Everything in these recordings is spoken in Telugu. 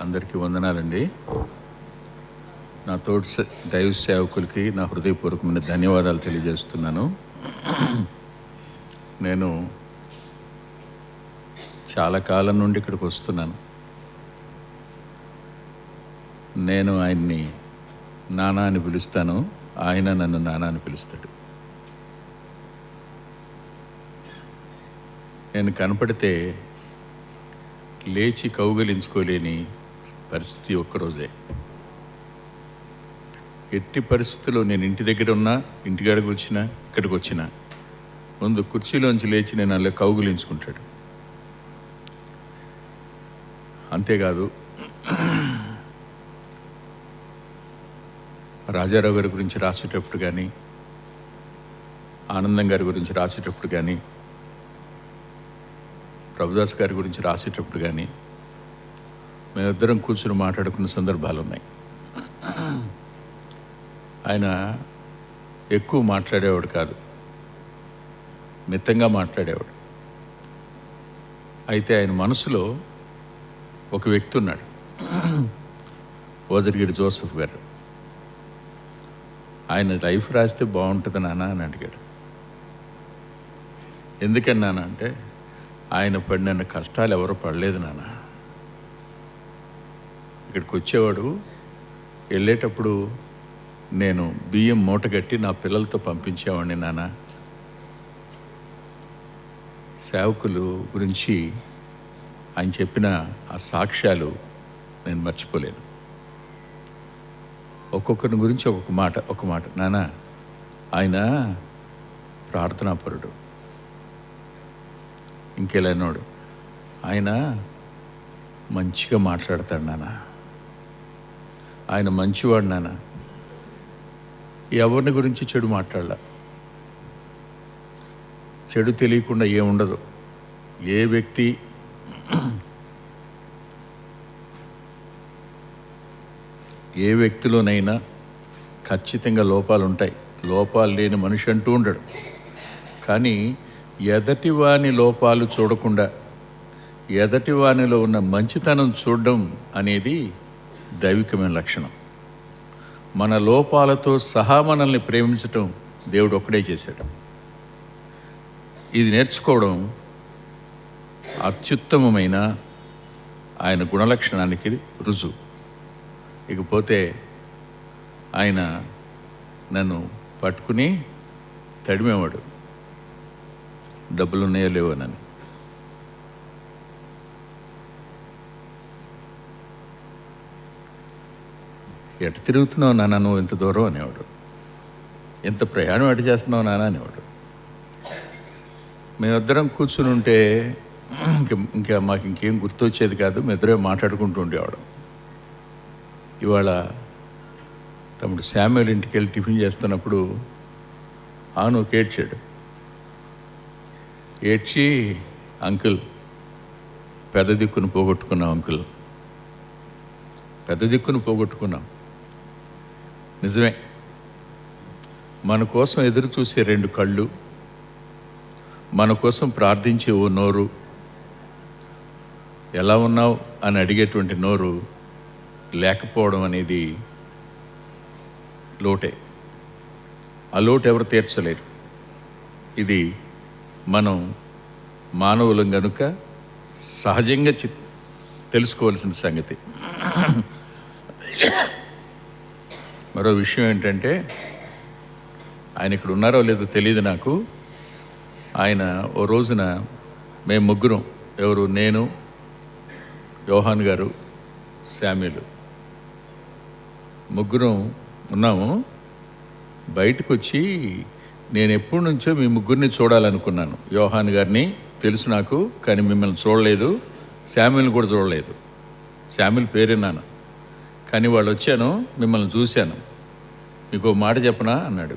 అందరికీ వందనాలండి. నా తోటి సే- దైవ సేవకులకి నా హృదయపూర్వకమైన ధన్యవాదాలు తెలియజేస్తున్నాను. నేను చాలా కాలం నుండి ఇక్కడికి వస్తున్నాను. నేను ఆయన్ని నానా అని పిలుస్తాను. ఆయన నన్ను నానా అని పిలుస్తాడు. నేను కనపడితే లేచి కౌగలించుకోలేని పరిస్థితి ఒక్కరోజే. ఎట్టి పరిస్థితుల్లో నేను ఇంటి దగ్గర ఉన్నా ఇంటికాడికి వచ్చినా ఇక్కడికి వచ్చినా ముందు కుర్చీలోంచి లేచి నేను అలా కౌగులించుకుంటాడు. అంతేకాదు రాజారావు గారి గురించి రాసేటప్పుడు కానీ ఆనందం గారి గురించి రాసేటప్పుడు కానీ ప్రభుదాస్ గారి గురించి రాసేటప్పుడు కానీ మేమిద్దరం కూర్చుని మాట్లాడుకున్న సందర్భాలు ఉన్నాయి ఆయన ఎక్కువ మాట్లాడేవాడు కాదు. మితంగా మాట్లాడేవాడు. అయితే ఆయన మనసులో ఒక వ్యక్తి ఉన్నాడు. ఓదరిగిరి జోసఫ్ గారు. ఆయన లైఫ్ రాస్తే బాగుంటుంది నాన్న అని అడిగాడు. ఎందుకన్నానంటే ఆయన పడిన కష్టాలు ఎవరు పడలేదు నాన్న. ఇక్కడికి వచ్చేవాడు వెళ్ళేటప్పుడు నేను బియ్యం మూట కట్టి నా పిల్లలతో పంపించేవాడిని నాన్న. సేవకులు గురించి ఆయన చెప్పిన ఆ సాక్ష్యాలు నేను మర్చిపోలేను. ఒక్కొక్కరి గురించి ఒక్కొక్క మాట ఒక మాట. నాన్న ఆయన ప్రార్థనాపరుడు. ఇంకెలానోడు ఆయన మంచిగా మాట్లాడతాడు నాన్న. ఆయన మంచివాడు నాన్న. ఎవరిని గురించి చెడు మాట్లాడాల? చెడు తెలియకుండా ఏముండదు ఏ వ్యక్తి ఏ వ్యక్తిలోనైనా ఖచ్చితంగా లోపాలు ఉంటాయి లోపాలు లేని మనిషి అంటూ ఉండడు. కానీ ఎదటి వాని లోపాలు చూడకుండా ఎదటి వానిలో ఉన్న మంచితనం చూడడం అనేది దైవికమైన లక్షణం. మన లోపాలతో సహా మనల్ని ప్రేమించటం దేవుడు ఒక్కడే చేశాడు. ఇది నేర్చుకోవడం అత్యుత్తమమైన ఆయన గుణలక్షణానికి రుజువు. ఇకపోతే ఆయన నన్ను పట్టుకుని తడిమేవాడు. డబ్బులు ఉన్నాయో నన్ను ఎటు తిరుగుతున్నావు నాన్న? నువ్వు ఇంత దూరం అనేవాడు. ఎంత ప్రయాణం ఎటు చేస్తున్నావు నాన్న అనేవాడు. మేమిద్దరం కూర్చుని ఉంటే ఇంకా ఇంకా మాకు ఇంకేం గుర్తొచ్చేది కాదు. మేమిద్దరే మాట్లాడుకుంటూ ఉండేవాడు ఇవాళ తమ్ముడు శామ్యుల్ ఇంటికి వెళ్ళి టిఫిన్ చేస్తున్నప్పుడు ఆను ఏడ్చాడు. ఏడ్చి అంకుల్ పెద్ద దిక్కును పోగొట్టుకున్నాం అంకుల్. పెద్ద దిక్కును పోగొట్టుకున్నాం. నిజమే. మన కోసం ఎదురు చూసే రెండు కళ్ళు మన కోసం ప్రార్థించే ఓ నోరు ఎలా ఉన్నావు అని అడిగేటువంటి నోరు లేకపోవడం అనేది లోటే. ఆ లోటు ఎవరు తీర్చలేరు. ఇది మనం మానవులం గనుక సహజంగా చి తెలుసుకోవాల్సిన సంగతి. మరో విషయం ఏంటంటే ఆయన ఇక్కడ ఉన్నారో లేదో తెలియదు నాకు. ఆయన ఓ రోజున మేము ముగ్గురం ఎవరు? నేను యోహాన్ గారు శామ్యులు. ముగ్గురం ఉన్నాము. బయటకు వచ్చి నేను ఎప్పటి నుంచో మీ ముగ్గురిని చూడాలనుకున్నాను. యోహాన్ గారిని తెలుసు నాకు కానీ మిమ్మల్ని చూడలేదు. శామ్యుల్ని కూడా చూడలేదు. శామ్యుల్ పేరున్నాను కానీ వాళ్ళు వచ్చాను మిమ్మల్ని చూశాను. మీకు మాట చెప్పనా? అన్నాడు.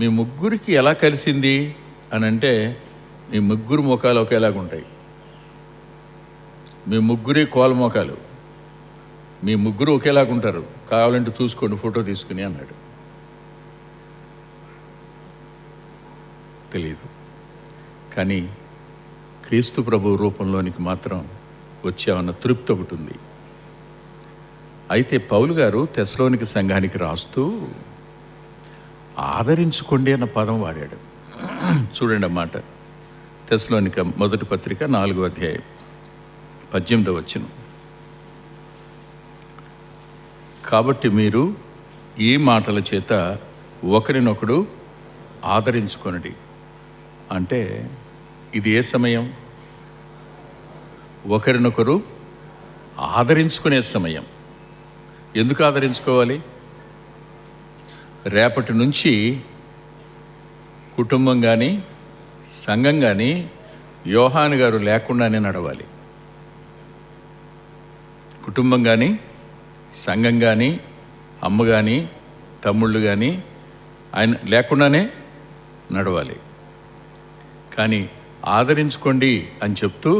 మీ ముగ్గురికి ఎలా కలిసింది? అని అంటే మీ ముగ్గురు ముఖాలు ఒకేలాగా ఉంటాయి. మీ ముగ్గురి కోల ముఖాలు మీ ముగ్గురు ఒకేలాగా ఉంటారు. కావాలంటే చూసుకోండి ఫోటో తీసుకుని అన్నాడు. తెలియదు కానీ క్రీస్తు ప్రభు రూపంలోనికి మాత్రం వచ్చామన్న తృప్తి ఒకటి ఉంది. అయితే పౌలు గారు తెస్లోనికి సంఘానికి రాస్తూ ఆదరించుకోండి అన్న పదం వాడాడు. చూడండి అన్నమాట తెస్లోనిక మొదటి పత్రిక నాలుగో అధ్యాయం పద్దెనిమిదో వచ్చిన కాబట్టి మీరు ఈ మాటల చేత ఒకరినొకడు ఆదరించుకొనడి. అంటే ఇది ఏ సమయం? ఒకరినొకరు ఆదరించుకునే సమయం. ఎందుకు ఆదరించుకోవాలి? రేపటి నుంచి కుటుంబం కానీ సంఘం కానీ యోహాన్ గారు లేకుండానే నడవాలి. కుటుంబం కానీ సంఘం కానీ అమ్మ కానీ తమ్ముళ్ళు కానీ ఆయన లేకుండానే నడవాలి. కానీ ఆదరించుకోండి అని చెప్తూ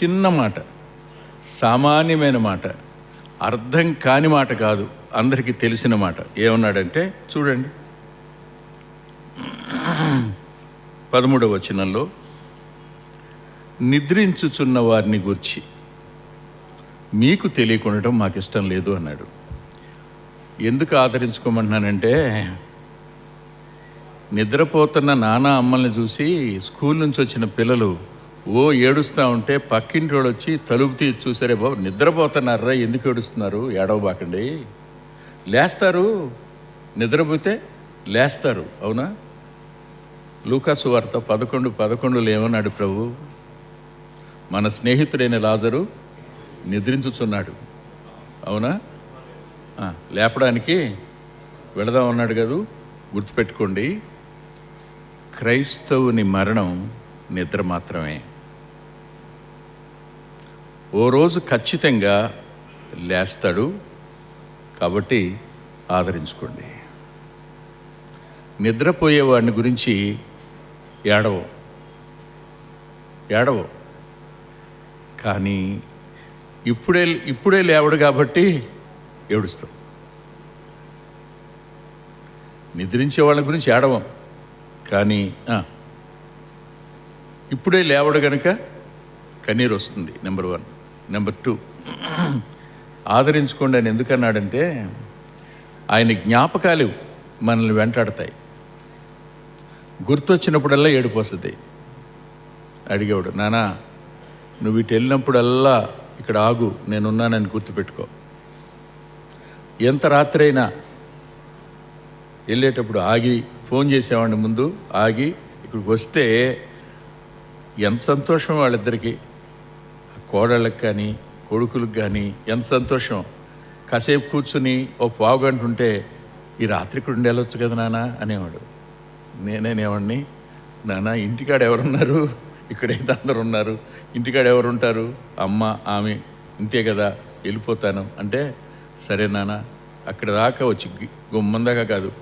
చిన్న మాట సామాన్యమైన మాట అర్థం కాని మాట కాదు. అందరికీ తెలిసిన మాట. ఏమన్నాడంటే చూడండి. పదమూడవ వచనంలో నిద్రించుచున్న వారిని గూర్చి మీకు తెలియకుండటం మాకు ఇష్టం లేదు అన్నాడు. ఎందుకు ఆదరించుకోమంటున్నానంటే నిద్రపోతున్న నానా అమ్మల్ని చూసి స్కూల్ నుంచి వచ్చిన పిల్లలు ఓ ఏడుస్తూ ఉంటే పక్కింటి వాడు వచ్చి తలుపు తీసి చూసారే బాబు నిద్రపోతున్నారా ఎందుకు ఏడుస్తున్నారు? ఏడవబాకండి. లేస్తారు. నిద్రపోతే లేస్తారు. అవునా? లూకాసు వార్త పదకొండు పదకొండులో ఏమన్నాడు ప్రభు. మన స్నేహితుడైన లాజరు నిద్రించుచున్నాడు. అవునా? లేపడానికి వెళదాం అన్నాడు కదూ. గుర్తుపెట్టుకోండి. క్రైస్తవుని మరణం నిద్ర మాత్రమే. ఓ రోజు ఖచ్చితంగా లేస్తాడు కాబట్టి ఆదరించుకోండి. నిద్రపోయేవాడిని గురించి ఏడవ. ఏడవ. కానీ ఇప్పుడే ఇప్పుడే లేవడు కాబట్టి ఏడుస్తాం. నిద్రించే వాళ్ళ గురించి ఏడవం. కానీ ఇప్పుడే లేవడు కనుక కన్నీరు వస్తుంది నెంబర్ వన్. నెంబర్ టూ ఆదరించుకోండి అని ఎందుకన్నాడంటే ఆయన జ్ఞాపకాలు మనల్ని వెంటాడతాయి. గుర్తొచ్చినప్పుడల్లా ఏడుపు వస్తుంది. అడిగేవాడు నానా నువ్వు ఇటు వెళ్ళినప్పుడల్లా ఇక్కడ ఆగు నేనున్నానని గుర్తుపెట్టుకో. ఎంత రాత్రి అయినా వెళ్ళేటప్పుడు ఆగి ఫోన్ చేసేవాడిని ముందు ఆగి ఇక్కడికి వస్తే ఎంత సంతోషం వాళ్ళిద్దరికీ. కోడళ్ళకి కానీ కొడుకులకు కానీ ఎంత సంతోషం. కాసేపు కూర్చుని ఓ పావు గంట ఉంటే ఈ రాత్రి ఇక్కడ ఉండేళ్ళొచ్చు కదా నాన్న అనేవాడు. నేనేనేవాడిని నాన్న ఇంటికాడ ఎవరున్నారు? ఇక్కడైతే అందరు ఉన్నారు. ఇంటికాడ ఎవరు ఉంటారు అమ్మ ఆమె ఇంతే కదా వెళ్ళిపోతాను. అంటే సరే నాన్న అక్కడ దాకా వచ్చి గుమ్మం దాకా కాదు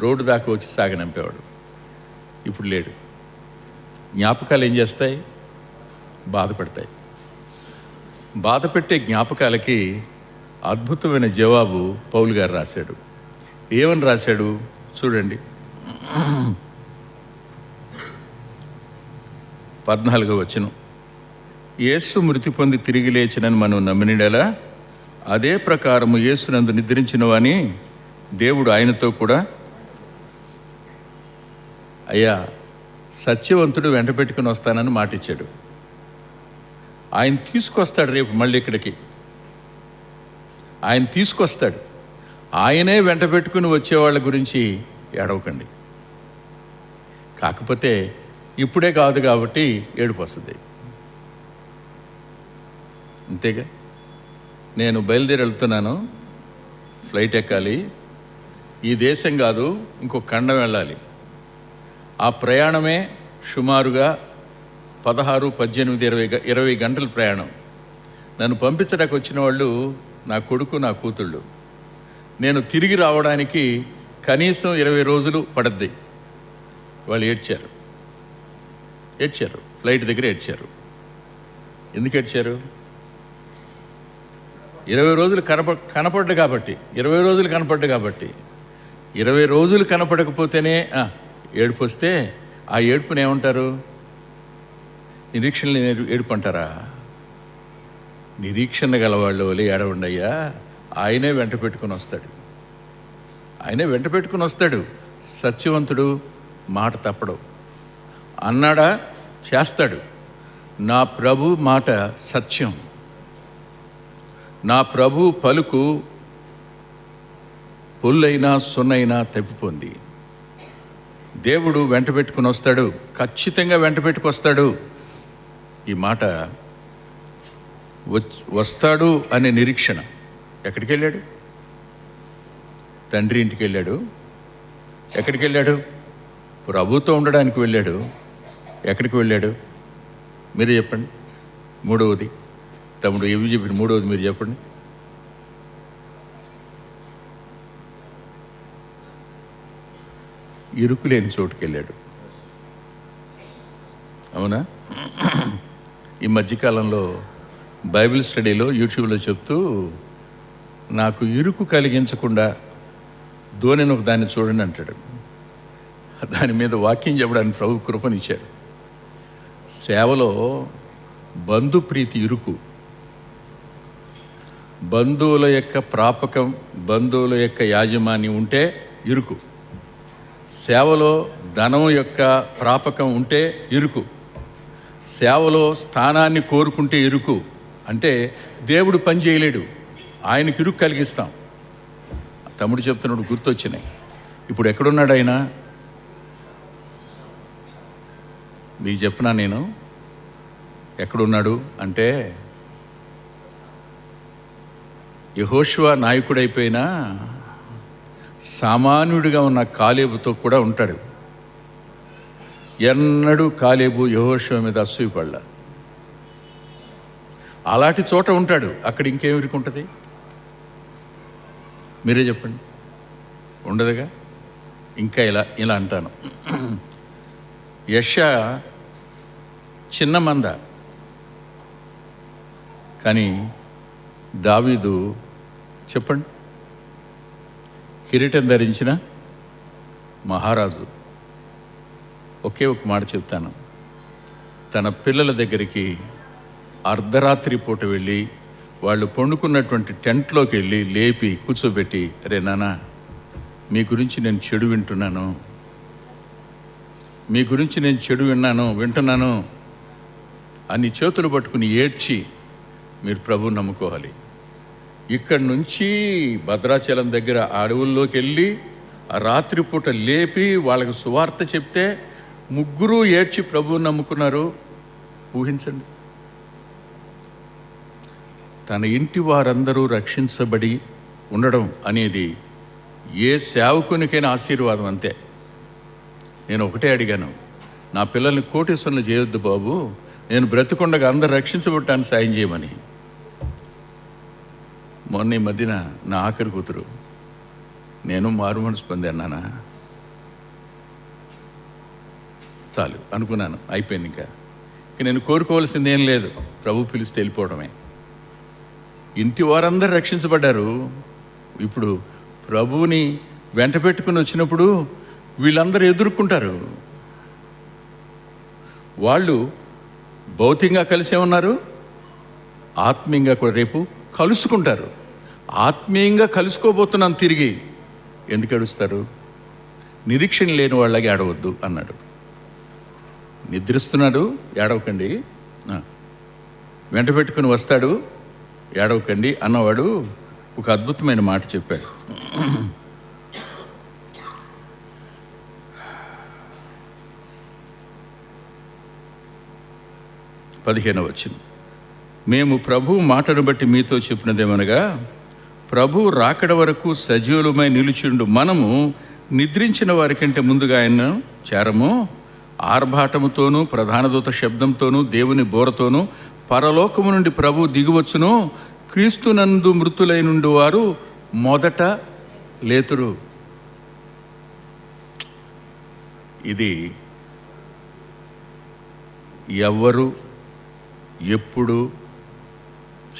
రోడ్డు దాకా వచ్చి సాగనంపేవాడు ఇప్పుడు లేడు. జ్ఞాపకాలు ఏం చేస్తాయి? బాధపడతాయి. బాధపెట్టే జ్ఞాపకాలకి అద్భుతమైన జవాబు పౌలు గారు రాశాడు. ఏమని రాశాడు? చూడండి. పద్నాలుగో వచ్చిన యేసు మృతి పొంది తిరిగి లేచినని మనం నమ్మినడేలా? అదే ప్రకారము యేసునందు నిద్రించిన వాని దేవుడు ఆయనతో కూడా అయ్యా సత్యవంతుడు వెంట పెట్టుకుని వస్తానని మాటిచ్చాడు. ఆయన తీసుకొస్తాడు రేపు మళ్ళీ ఇక్కడికి. ఆయన తీసుకొస్తాడు. ఆయనే వెంట పెట్టుకుని వచ్చేవాళ్ళ గురించి ఏడవకండి. కాకపోతే ఇప్పుడే కాదు కాబట్టి ఏడుపు వస్తుంది. అంతేగా నేను బయలుదేరి వెళ్తున్నాను. ఫ్లైట్ ఎక్కాలి. ఈ దేశం కాదు ఇంకో ఖండం వెళ్ళాలి. ఆ ప్రయాణమే సుమారుగా పదహారు పద్దెనిమిది ఇరవై ఇరవై గంటల ప్రయాణం. నన్ను పంపించడానికి వచ్చిన వాళ్ళు నా కొడుకు నా కూతుళ్ళు. నేను తిరిగి రావడానికి కనీసం ఇరవై రోజులు పడద్ది. వాళ్ళు ఏడ్చారు. ఏడ్చారు. ఫ్లైట్ దగ్గర ఏడ్చారు. ఎందుకు ఏడ్చారు? ఇరవై రోజులు కనప కనపడ్డు కాబట్టి. ఇరవై రోజులు కనపడ్డు కాబట్టి. ఇరవై రోజులు కనపడకపోతేనే ఏడుపు వస్తే ఆ ఏడుపుని ఏమంటారు? నిరీక్షణ లేని ఏడుపు అంటారా నిరీక్షణ గలవాళ్ళు వలి ఏడవండయ్యా ఆయనే వెంట పెట్టుకుని వస్తాడు. ఆయనే వెంట పెట్టుకుని వస్తాడు. సత్యవంతుడు మాట తప్పడు. అన్నాడా? చేస్తాడు. నా ప్రభు మాట సత్యం. నా ప్రభు పలుకు పుల్లైనా సున్నైనా తప్పిపోంది దేవుడు వెంట పెట్టుకుని వస్తాడు. ఖచ్చితంగా వెంట పెట్టుకొస్తాడు. ఈ మాట వస్తాడు అనే నిరీక్షణ. ఎక్కడికి వెళ్ళాడు తండ్రి ఇంటికి వెళ్ళాడు ఎక్కడికి వెళ్ళాడు ప్రభుతో ఉండడానికి వెళ్ళాడు. ఎక్కడికి వెళ్ళాడు? మీరు చెప్పండి. మూడవది. తమ్ముడు ఏవి చెప్పిన మూడవది మీరు చెప్పండి. ఇరుకు లేని చోటుకి వెళ్ళాడు అవునా? ఈ మధ్యకాలంలో బైబిల్ స్టడీలో యూట్యూబ్లో చెప్తూ నాకు ఇరుకు కలిగించకుండా ధోనిని ఒక దాన్ని చూడండి అంటాడు. దాని మీద వాక్యం చెప్పడానికి ప్రభు కృపనిచ్చాడు. సేవలో బంధుప్రీతి ఇరుకు. బంధువుల యొక్క ప్రాపకం బంధువుల యొక్క యాజమాన్యం ఉంటే ఇరుకు. సేవలో ధనం యొక్క ప్రాపకం ఉంటే ఇరుకు. సేవలో స్థానాన్ని కోరుకుంటే ఇరుకు. అంటే దేవుడు పని చేయలేడు. ఆయనకి ఇరుకు కలిగిస్తాం. తమ్ముడు చెప్తున్నాడు గుర్తొచ్చినాయి. ఇప్పుడు ఎక్కడున్నాడు ఆయన? మీకు చెప్పినా నేను? ఎక్కడున్నాడు? అంటే యహోష్వ నాయకుడైపోయినా సామాన్యుడిగా ఉన్న కాలేబుతో కూడా ఉంటాడు. ఎన్నడూ కాలేబు యహోష్వ మీద అసూయపడ్ల అలాంటి చోట ఉంటాడు అక్కడ ఇంకేం ఇరుకుంటుంది? మీరే చెప్పండి. ఉండదుగా? ఇంకా ఇలా ఇలా అంటాను. యశ చిన్న మంద. కానీ దావీదు చెప్పండి. కిరీటం ధరించిన మహారాజు. ఒకే ఒక మాట చెప్తాను. తన పిల్లల దగ్గరికి అర్ధరాత్రి పూట వెళ్ళి వాళ్ళు పండుకున్నటువంటి టెంట్లోకి వెళ్ళి లేపి కూర్చోబెట్టి రే నాన్న మీ గురించి నేను చెడు వింటున్నాను. మీ గురించి నేను చెడు విన్నాను వింటున్నాను. అని చేతులు పట్టుకుని ఏడ్చి మీరు ప్రభు నమ్ముకోవాలి. ఇక్కడి నుంచి భద్రాచలం దగ్గర అడవుల్లోకి వెళ్ళి ఆ రాత్రిపూట లేపి వాళ్ళకి సువార్త చెప్తే ముగ్గురు ఏడ్చి ప్రభువు నమ్ముకున్నారు ఊహించండి. తన ఇంటి వారందరూ రక్షించబడి ఉండడం అనేది ఏ సేవకునికైనా ఆశీర్వాదం అంతే. నేను ఒకటే అడిగాను నా పిల్లల్ని కోటేశ్వరులు చేయొద్దు బాబు నేను బ్రతికుండగా అందరు రక్షించబడటానికి సాయం చేయమని. మొన్న ఈ మధ్యన నా ఆఖరి కూతురు నేను మారు మనసు పొందాను నానా చాలు అనుకున్నాను అయిపోయింది ఇంకా. ఇంక నేను కోరుకోవాల్సింది ఏం లేదు ప్రభు పిలిస్తే వెళ్ళిపోవడమే. ఇంటి వారందరూ రక్షించబడ్డారు. ఇప్పుడు ప్రభువుని వెంట పెట్టుకుని వచ్చినప్పుడు వీళ్ళందరూ ఎదుర్కొంటారు. వాళ్ళు భౌతికంగా కలిసే ఉన్నారు ఆత్మీయంగా కూడా రేపు కలుసుకుంటారు. ఆత్మీయంగా కలుసుకోబోతున్నాను తిరిగి. ఎందుకు అడుస్తారు నిరీక్షణ లేని వాళ్ళకి అడవద్దు అన్నాడు. నిద్రిస్తున్నాడు ఏడవకండి. వెంట పెట్టుకుని వస్తాడు ఏడవకండి అన్నవాడు ఒక అద్భుతమైన మాట చెప్పాడు. పదిహేను వచ్చింది మేము ప్రభు మాటను బట్టి మీతో చెప్పినదేమనగా ప్రభు రాకడ వరకు సజీవులమై నిలిచిండు మనము నిద్రించిన వారికంటే ముందుగా ఆయన చేరము? ఆర్భాటముతోనూ ప్రధానదూత శబ్దంతోనూ దేవుని బోరతోనూ పరలోకము నుండి ప్రభు దిగువచ్చును క్రీస్తునందు మృతులై నుండి వారు మొదట లేతురు. ఇది ఎవరు ఎప్పుడు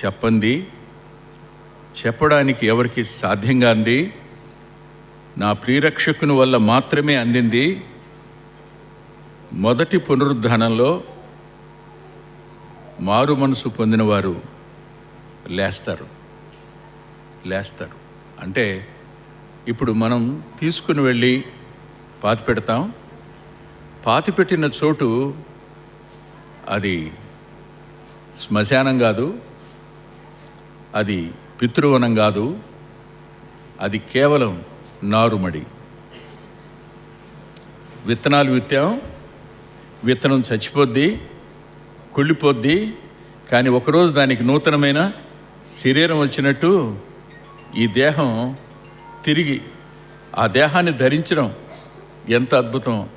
చెప్పండి చెప్పడానికి ఎవరికి సాధ్యంగా అంది? నా ప్రియరక్షకుని వల్ల మాత్రమే అందింది. మొదటి పునరుద్ధానంలో మారు మనసు పొందినవారు లేస్తారు. లేస్తారు. అంటే ఇప్పుడు మనం తీసుకుని వెళ్ళి పాతి పెడతాం. పాతి పెట్టిన చోటు అది శ్మశానం కాదు. అది పితృవనం కాదు. అది కేవలం నారుమడి. విత్తనాలు విత్తాం. విత్తనం చచ్చిపోద్ది కుళ్ళిపోద్ది కానీ ఒకరోజు దానికి నూతనమైన శరీరం వచ్చినట్టు ఈ దేహం తిరిగి ఆ దేహాన్ని ధరించడం ఎంత అద్భుతం.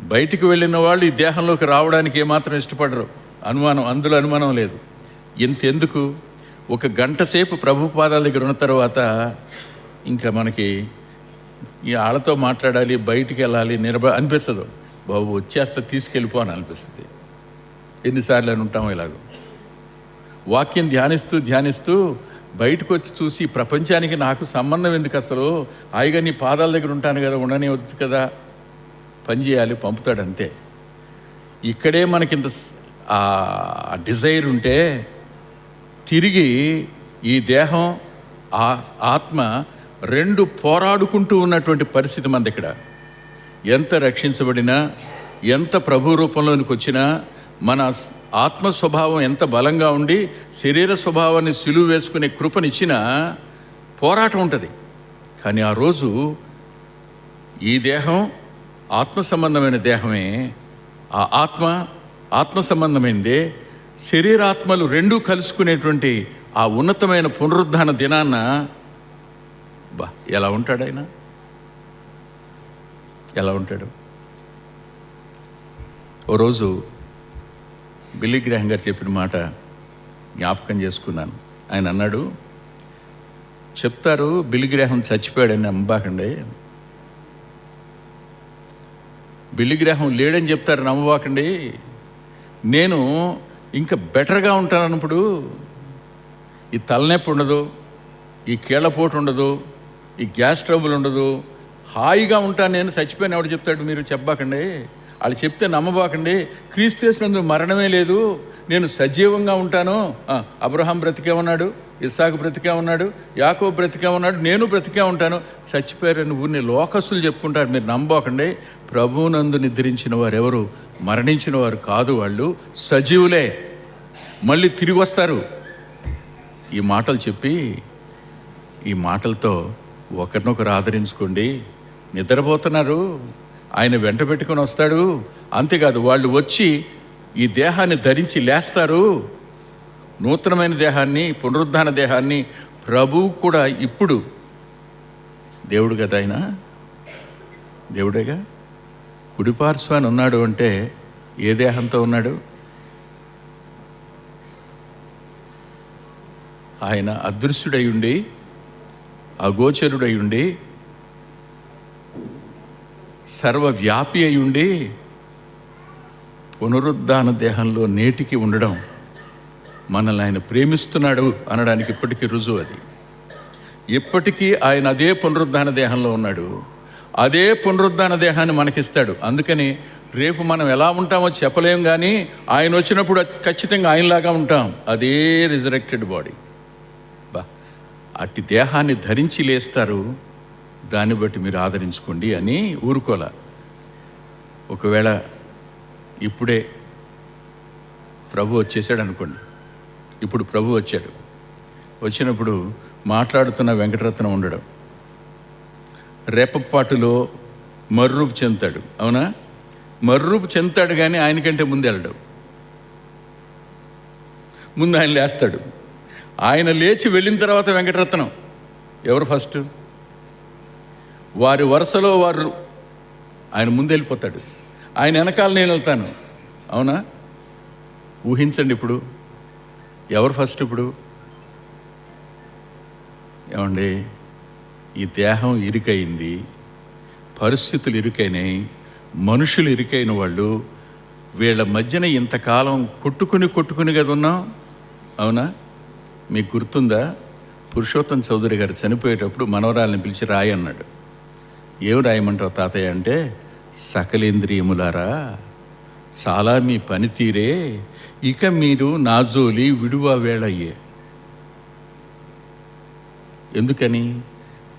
బయటికి వెళ్ళిన వాళ్ళు ఈ దేహంలోకి రావడానికి ఏమాత్రం ఇష్టపడరు. అనుమానం అందులో అనుమానం లేదు. ఇంతెందుకు? ఒక గంట సేపు ప్రభు పాదాల దగ్గర ఉన్న తర్వాత ఇంకా మనకి ఈ ఆళ్ళతో మాట్లాడాలి బయటికి వెళ్ళాలి నిలబ అనిపిస్తుంది. బాబు వచ్చేస్తా తీసుకెళ్ళిపో అని అనిపిస్తుంది. ఎన్నిసార్లు అని ఉంటాము ఇలాగో. వాక్యం ధ్యానిస్తూ ధ్యానిస్తూ బయటకు వచ్చి చూసి ప్రపంచానికి నాకు సంబంధం ఎందుకు అసలు? హాయిగా నీ పాదాల దగ్గర ఉంటాను కదా ఉండనే వచ్చు కదా. పని చేయాలి పంపుతాడు అంతే. ఇక్కడే మనకింత డిజైర్ ఉంటే తిరిగి ఈ దేహం ఆ ఆత్మ రెండు పోరాడుకుంటూ ఉన్నటువంటి పరిస్థితి మనది ఇక్కడ ఎంత రక్షించబడినా ఎంత ప్రభు రూపంలోనికి వచ్చినా మన ఆత్మ స్వభావం ఎంత బలంగా ఉండి శరీర స్వభావాన్ని సిలువు వేసుకునే కృపనిచ్చినా పోరాటం ఉంటుంది. కానీ ఆ రోజు ఈ దేహం ఆత్మ సంబంధమైన దేహమే. ఆ ఆత్మ ఆత్మ సంబంధమైందే. శరీరాత్మలు రెండూ కలుసుకునేటువంటి ఆ ఉన్నతమైన పునరుద్ధాన దినాన్న బా ఎలా ఉంటాడు ఆయన? ఎలా ఉంటాడు? ఓ రోజు బిల్లీ గ్రహం గారు చెప్పిన మాట జ్ఞాపకం చేసుకున్నాను. ఆయన అన్నాడు చెప్తారు బిల్లి గ్రహం చచ్చిపోయాడని నమ్మబాకండి. బిల్లి గ్రహం లేడని చెప్తారు నమ్మబాకండి. నేను ఇంకా బెటర్గా ఉంటానన్నప్పుడు ఈ తలనొప్పి ఉండదు ఈ కీళ్ళపోటు ఉండదు ఈ గ్యాస్ ట్రబుల్ ఉండదు హాయిగా ఉంటాను నేను చచ్చిపోయిన. ఎవడు చెప్తాడు మీరు చెప్పబాకండి వాళ్ళు చెప్తే నమ్మబాకండి. క్రీస్తు చేసినందు మరణమే లేదు. నేను సజీవంగా ఉంటాను. అబ్రహాం బ్రతికే ఉన్నాడు ఇస్సాకు బ్రతికే ఉన్నాడు యాకో బ్రతికే ఉన్నాడు నేను బ్రతికే ఉంటాను. చచ్చిపోయారని ఊరిని లోకస్తులు చెప్పుకుంటారు. మీరు నమ్మబోకండి. ప్రభువునందు నిద్రించిన వారు ఎవరు మరణించిన వారు కాదు. వాళ్ళు సజీవులే. మళ్ళీ తిరిగి వస్తారు. ఈ మాటలు చెప్పి ఈ మాటలతో ఒకరినొకరు ఆదరించుకోండి. నిద్రపోతున్నారు. ఆయన వెంట పెట్టుకొని వస్తాడు. అంతేకాదు వాళ్ళు వచ్చి ఈ దేహాన్ని ధరించి లేస్తారు. నూతనమైన దేహాన్ని పునరుద్ధాన దేహాన్ని ప్రభువు కూడా ఇప్పుడు దేవుడు కదా ఆయన? దేవుడేగా? కుడిపార్శ్వాన్ని ఉన్నాడు అంటే ఏ దేహంతో ఉన్నాడు? ఆయన అదృశ్యుడై ఉండి అగోచరుడై ఉండి సర్వవ్యాపి అయి ఉండి పునరుద్ధాన దేహంలో నేటికి ఉండడం మనల్ని ఆయన ప్రేమిస్తున్నాడు అనడానికి ఇప్పటికీ రుజువు అది. ఇప్పటికీ ఆయన అదే పునరుద్ధాన దేహంలో ఉన్నాడు. అదే పునరుద్ధాన దేహాన్ని మనకిస్తాడు. అందుకని రేపు మనం ఎలా ఉంటామో చెప్పలేం కానీ ఆయన వచ్చినప్పుడు ఖచ్చితంగా ఆయనలాగా ఉంటాం. అదే రిజరెక్టెడ్ బాడీ బా అట్టి దేహాన్ని ధరించి లేస్తారు దాన్ని బట్టి మీరు ఆదరించుకోండి అని ఊరుకోలే. ఒకవేళ ఇప్పుడే ప్రభు వచ్చేసాడు అనుకోండి ఇప్పుడు ప్రభు వచ్చాడు. వచ్చినప్పుడు మాట్లాడుతున్న వెంకటరత్నం ఉండడం. రేపపాటులో మర్రూపు చెందుతాడు. అవునా? మర్రూపు చెందుతాడు కానీ ఆయనకంటే ముందు వెళ్ళడం. ముందు ఆయన లేస్తాడు. ఆయన లేచి వెళ్ళిన తర్వాత వెంకటరత్నం. ఎవరు ఫస్ట్? వారి వరుసలో వారు ఆయన ముందు వెళ్ళిపోతాడు ఆయన వెనకాల నేను వెళ్తాను. అవునా? ఊహించండి ఇప్పుడు. ఎవరు ఫస్ట్ ఇప్పుడు? ఏమండి? ఈ దేహం ఇరుకైంది. పరిస్థితులు ఇరుకైనాయి. మనుషులు ఇరుకైన వాళ్ళు వీళ్ళ మధ్యన ఇంతకాలం కొట్టుకుని కొట్టుకుని కదా ఉన్నాం. అవునా? మీకు గుర్తుందా? పురుషోత్తం చౌదరి గారు చనిపోయేటప్పుడు మనవరాలని పిలిచి రాయి అన్నాడు ఏం రాయమంటావు తాతయ్య అంటే సకలేంద్రియములారా చాలా మీ పనితీరే ఇక మీరు నా జోలి విడువ వేళయ్యే. ఎందుకని?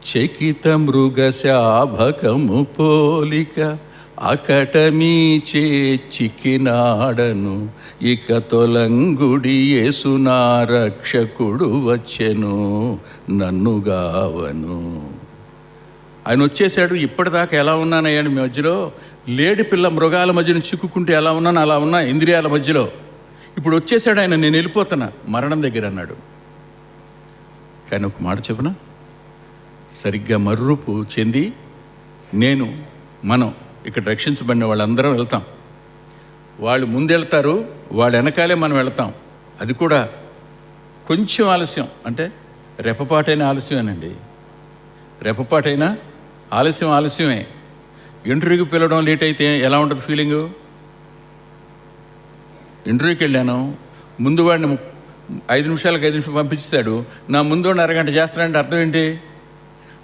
చకిత మృగశాభకము పోలిక అకటమీ చికినాడను ఇక తొలంగుడి యేసునా రక్షకుడు వచ్చెను నన్నుగావను ఆయన వచ్చేసాడు ఇప్పటిదాకా ఎలా ఉన్నానయ్యాడు మీ మధ్యలో? లేడి పిల్ల మృగాల మధ్యన చిక్కుకుంటే ఎలా ఉన్నాను అలా ఉన్నా ఇంద్రియాల మధ్యలో. ఇప్పుడు వచ్చేసాడు ఆయన నేను వెళ్ళిపోతున్నా. మరణం దగ్గర అన్నాడు. కానీ ఒక మాట చెప్పున? సరిగ్గా మర్రూపు చెంది నేను మనం ఇక్కడ రక్షించబడిన వాళ్ళందరం వెళ్తాం. వాళ్ళు ముందెళ్తారు వాళ్ళ వెనకాలే మనం వెళ్తాం. అది కూడా కొంచెం ఆలస్యం. అంటే రెపపాటైన ఆలస్యమేనండి. రెపపాటైనా ఆలస్యం ఆలస్యమే. ఇంటర్వ్యూకి పిలవడం లేట్ అయితే ఎలా ఉంటుంది ఫీలింగు? ఇంటర్వ్యూకి వెళ్ళాను. ముందు వాడిని ము- ఐదు నిమిషాలకు ఐదు నిమిషాలు పంపించాడు నా ముందు వాడిని అరగంట చేస్తానంటే అర్థం ఏంటి?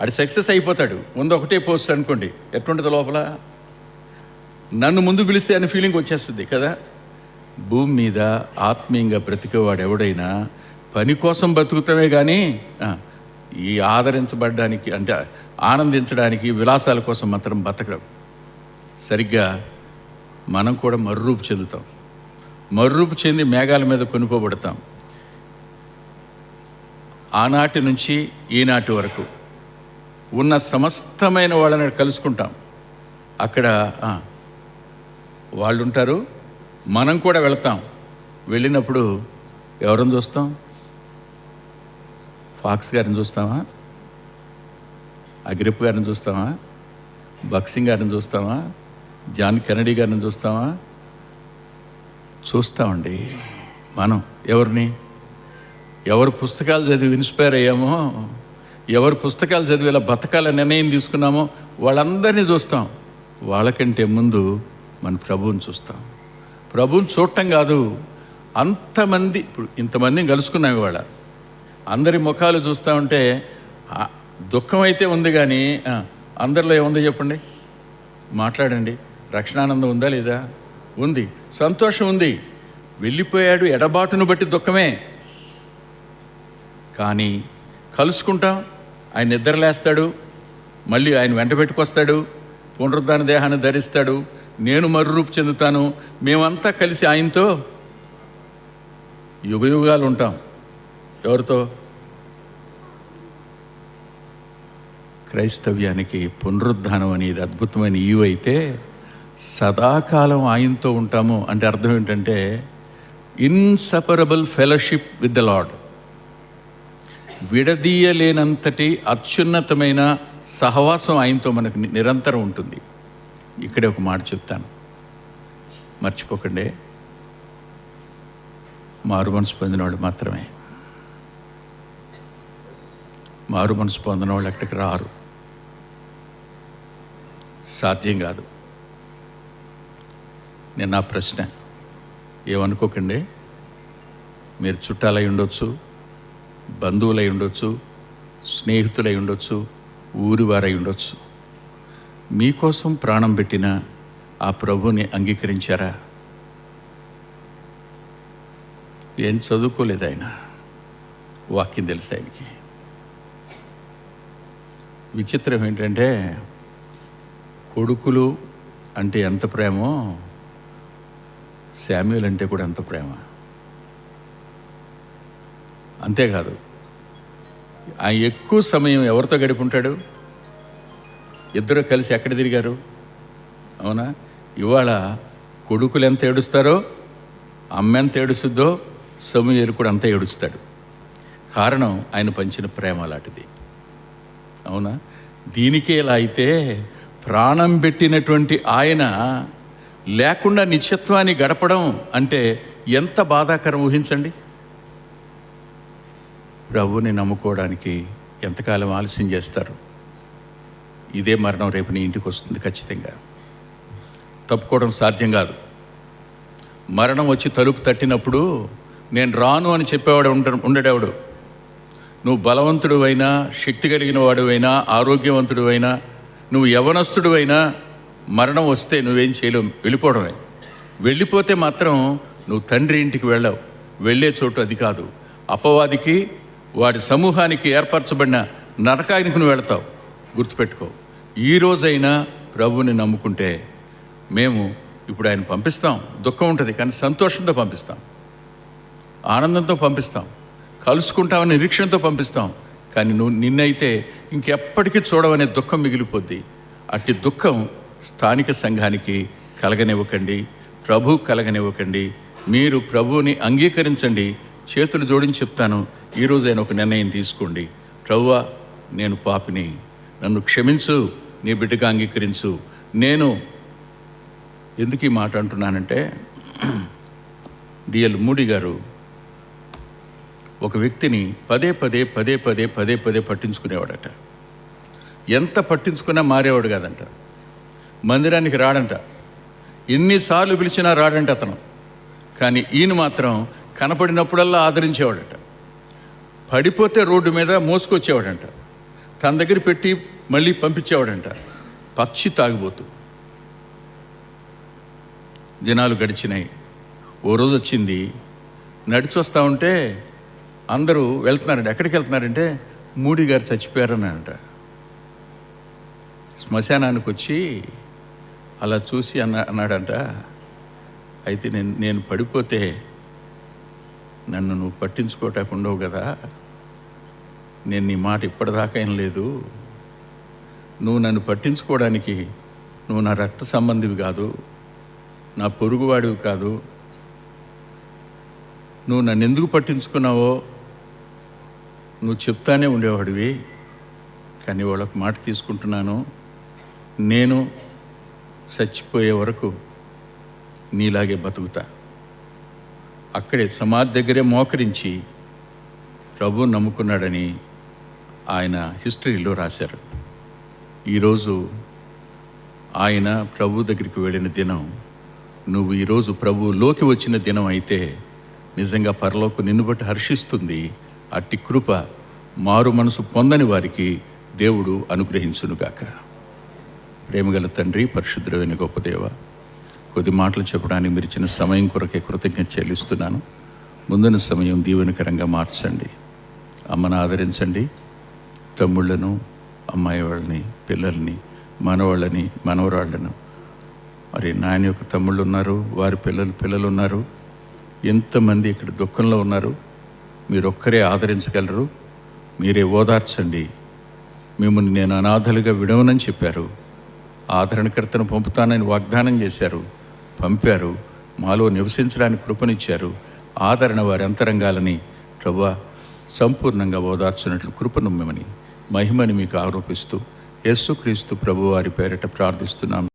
అది సక్సెస్ అయిపోతాడు. ముందు ఒకటే పోస్ట్ అనుకోండి. ఎట్లుంటుంది లోపల? నన్ను ముందు పిలిస్తే అనే ఫీలింగ్ వచ్చేస్తుంది కదా? భూమి మీద ఆత్మీయంగా బ్రతికేవాడు ఎవడైనా పని కోసం బతుకుతామే కానీ ఈ ఆదరించబడడానికి అంటే ఆనందించడానికి విలాసాల కోసం మాత్రం బతకడం. సరిగ్గా మనం కూడా మర్రూపు చెందుతాం. మర్రూపు చెంది మేఘాల మీద కొనుక్కోబడతాం ఆనాటి నుంచి ఈనాటి వరకు ఉన్న సమస్తమైన వాళ్ళని కలుసుకుంటాం. అక్కడ వాళ్ళు ఉంటారు మనం కూడా వెళ్తాం. వెళ్ళినప్పుడు ఎవరిని చూస్తాం? ఫాక్స్ గారిని చూస్తామా? అగ్రిప్ గారిని చూస్తామా బక్సింగ్ గారిని చూస్తామా జాన్ కెనడీ గారిని చూస్తామా చూస్తామండి మనం ఎవరిని? ఎవరు పుస్తకాలు చదివి ఇన్స్పైర్ అయ్యామో ఎవరు పుస్తకాలు చదివి ఇలా బతకాల నిర్ణయం తీసుకున్నామో వాళ్ళందరినీ చూస్తాం. వాళ్ళకంటే ముందు మన ప్రభువుని చూస్తాం. ప్రభువుని చూడటం కాదు అంతమంది ఇప్పుడు ఇంతమందిని కలుసుకున్నాం ఇవాళ. అందరి ముఖాలు చూస్తూ ఉంటే దుఃఖం అయితే ఉంది కానీ అందరిలో ఏముందో చెప్పండి? మాట్లాడండి. రక్షణానందం ఉందా లేదా? ఉంది. సంతోషం ఉంది. వెళ్ళిపోయాడు ఎడబాటును బట్టి దుఃఖమే. కానీ కలుసుకుంటాం. ఆయన నిద్రలేస్తాడు. మళ్ళీ ఆయన వెంట పెట్టుకొస్తాడు. పునరుద్ధాన దేహాన్ని ధరిస్తాడు. నేను మరురూపు చెందుతాను. మేమంతా కలిసి ఆయనతో యుగయుగాలు ఉంటాం. ఎవరితో? క్రైస్తవ్యానికి పునరుద్ధానం అనేది అద్భుతమైన ఈవ్ అయితే సదాకాలం ఆయనతో ఉంటాము అంటే అర్థం ఏంటంటే inseparable fellowship with the lord విడదీయలేనంతటి అత్యున్నతమైన సహవాసం ఆయనతో మనకు నిరంతరం ఉంటుంది. ఇక్కడే ఒక మాట చెప్తాను. మర్చిపోకండి. మారు మనసు పొందినవాడు మాత్రమే. మారు మనసు పొందిన వాళ్ళు ఎక్కడికి రారు. సాధ్యం కాదు. నేను నా ప్రశ్న ఏమనుకోకండి. మీరు చుట్టాలై ఉండొచ్చు బంధువులై ఉండొచ్చు స్నేహితులై ఉండొచ్చు ఊరి వారై ఉండొచ్చు. మీకోసం ప్రాణం పెట్టిన ఆ ప్రభుని అంగీకరించారా? ఏం చదువుకోలేదు ఆయన. వాక్యం తెలుసు ఆయనకి. విచిత్రం ఏంటంటే కొడుకులు అంటే ఎంత ప్రేమో శామ్యుల్ అంటే కూడా ఎంత ప్రేమ. అంతేకాదు ఆయన ఎక్కువ సమయం ఎవరితో గడుపుంటాడు? ఇద్దరు కలిసి ఎక్కడ తిరిగారు? అవునా? ఇవాళ కొడుకులు ఎంత ఏడుస్తారో అమ్మ ఎంత ఏడుస్తుందో సమూహలు కూడా అంత ఏడుస్తాడు. కారణం ఆయన పంచిన ప్రేమ లాంటిది. అవునా? దీనికే ఇలా అయితే ప్రాణం పెట్టినటువంటి ఆయన లేకుండా నిత్యత్వాన్ని గడపడం అంటే ఎంత బాధాకరం ఊహించండి? ప్రభువుని నమ్ముకోవడానికి ఎంతకాలం ఆలస్యం చేస్తారు? ఇదే మరణం రేపు నీ ఇంటికి వస్తుంది ఖచ్చితంగా. తప్పుకోవడం సాధ్యం కాదు. మరణం వచ్చి తలుపు తట్టినప్పుడు నేను రాను అని చెప్పేవాడు ఉండ ఉండడేవాడు నువ్వు బలవంతుడు అయినా శక్తి కలిగిన వాడువైనా ఆరోగ్యవంతుడు అయినా నువ్వు యవనస్తుడు అయినా మరణం వస్తే నువ్వేం చేయలేవు. వెళ్ళిపోవడమే. వెళ్ళిపోతే మాత్రం నువ్వు తండ్రి ఇంటికి వెళ్ళావు. వెళ్ళే చోటు అది కాదు. అపవాదికి వాడి సమూహానికి ఏర్పరచబడిన నరకానికి నువ్వు వెళతావు. గుర్తుపెట్టుకో. ఈ రోజైనా ప్రభువుని నమ్ముకుంటే మేము ఇప్పుడు ఆయన పంపిస్తాం. దుఃఖం ఉంటుంది కానీ సంతోషంతో పంపిస్తాం. ఆనందంతో పంపిస్తాం. కలుసుకుంటామని నిరీక్షణతో పంపిస్తాం. కానీ నువ్వు నిన్నైతే ఇంకెప్పటికీ చూడవనే దుఃఖం మిగిలిపోద్ది. అట్టి దుఃఖం స్థానిక సంఘానికి కలగనివ్వకండి. ప్రభు కలగనివ్వకండి. మీరు ప్రభువుని అంగీకరించండి. చేతులు జోడించి చెప్తాను ఈరోజు ఆయన ఒక నిర్ణయం తీసుకోండి. ప్రభువా నేను పాపిని. నన్ను క్షమించు నీ బిడ్డగా అంగీకరించు. నేను ఎందుకు ఈ మాట అంటున్నానంటే డిఎల్ మూడి గారు ఒక వ్యక్తిని పదే పదే పదే పదే పదే పదే పట్టించుకునేవాడట. ఎంత పట్టించుకున్నా మారేవాడు కాదంట. మందిరానికి రాడంట. ఎన్నిసార్లు పిలిచినా రాడంట అతను. కానీ ఈయన మాత్రం కనపడినప్పుడల్లా ఆదరించేవాడట. పడిపోతే రోడ్డు మీద మోసుకొచ్చేవాడంట. తన దగ్గర పెట్టి మళ్ళీ పంపించేవాడంట. పక్షి తాగిపోతూ దినాలు గడిచినాయి. ఓ రోజు వచ్చింది. నడిచి వస్తూ ఉంటే అందరూ వెళ్తున్నారండి. ఎక్కడికి వెళ్తున్నారంటే మూడి గారు చచ్చిపోయారని అంట. శ్మశానానికి వచ్చి అలా చూసి అన్న అన్నాడంట. అయితే నేను నేను పడిపోతే నన్ను నువ్వు పట్టించుకోవటానికి ఉండవు కదా. నేను నీ మాట ఇప్పటిదాకా ఏం లేదు నువ్వు నన్ను పట్టించుకోవడానికి నువ్వు నా రక్త సంబంధివి కాదు. నా పొరుగువాడివి కాదు. నువ్వు నన్ను ఎందుకు పట్టించుకున్నావో? నువ్వు చెప్తానే ఉండేవాడివి. కానీ వాళ్ళకు మాట తీసుకుంటున్నాను. నేను చచ్చిపోయే వరకు నీలాగే బతుకుతా. అక్కడే సమాధి దగ్గరే మోకరించి ప్రభు నమ్ముకున్నాడని ఆయన హిస్టరీలో రాశారు. ఈరోజు ఆయన ప్రభు దగ్గరికి వెళ్ళిన దినం నువ్వు ఈరోజు ప్రభువులోకి వచ్చిన దినం అయితే నిజంగా పరలోకు నిన్ను బట్టి హర్షిస్తుంది. అట్టి కృప మారు మనసు పొందని వారికి దేవుడు అనుగ్రహించునుగాక ప్రేమగల తండ్రి పరిశుద్ధమైన గొప్పదేవ కొద్ది మాటలు చెప్పడానికి మీరు ఇచ్చిన సమయం కొరకే కృతజ్ఞత చెల్లిస్తున్నాను. ముందున్న సమయం దీవెనకరంగా మార్చండి. అమ్మను ఆదరించండి. తమ్ముళ్ళను అమ్మాయి వాళ్ళని పిల్లల్ని మనవాళ్ళని మనవరాళ్ళను. మరి నాయన యొక్క తమ్ముళ్ళు ఉన్నారు వారి పిల్లలు పిల్లలు ఉన్నారు. ఎంతమంది ఇక్కడ దుఃఖంలో ఉన్నారు? మీరు ఒక్కరే ఆదరించగలరు. మీరే ఓదార్చండి. మిమ్మల్ని నేను అనాథలుగా విడవనని చెప్పారు. ఆదరణకర్తను పంపుతానని వాగ్దానం చేశారు. పంపారు. మాలో నివసించడానికి కృపనిచ్చారు. ఆదరణ వారి అంతరంగాలని ప్రభా సంపూర్ణంగా ఓదార్చున్నట్లు కృపనుమ్మని మహిమని మీకు ఆరోపిస్తూ యేసుక్రీస్తు ప్రభువారి పేరిట ప్రార్థిస్తున్నాం.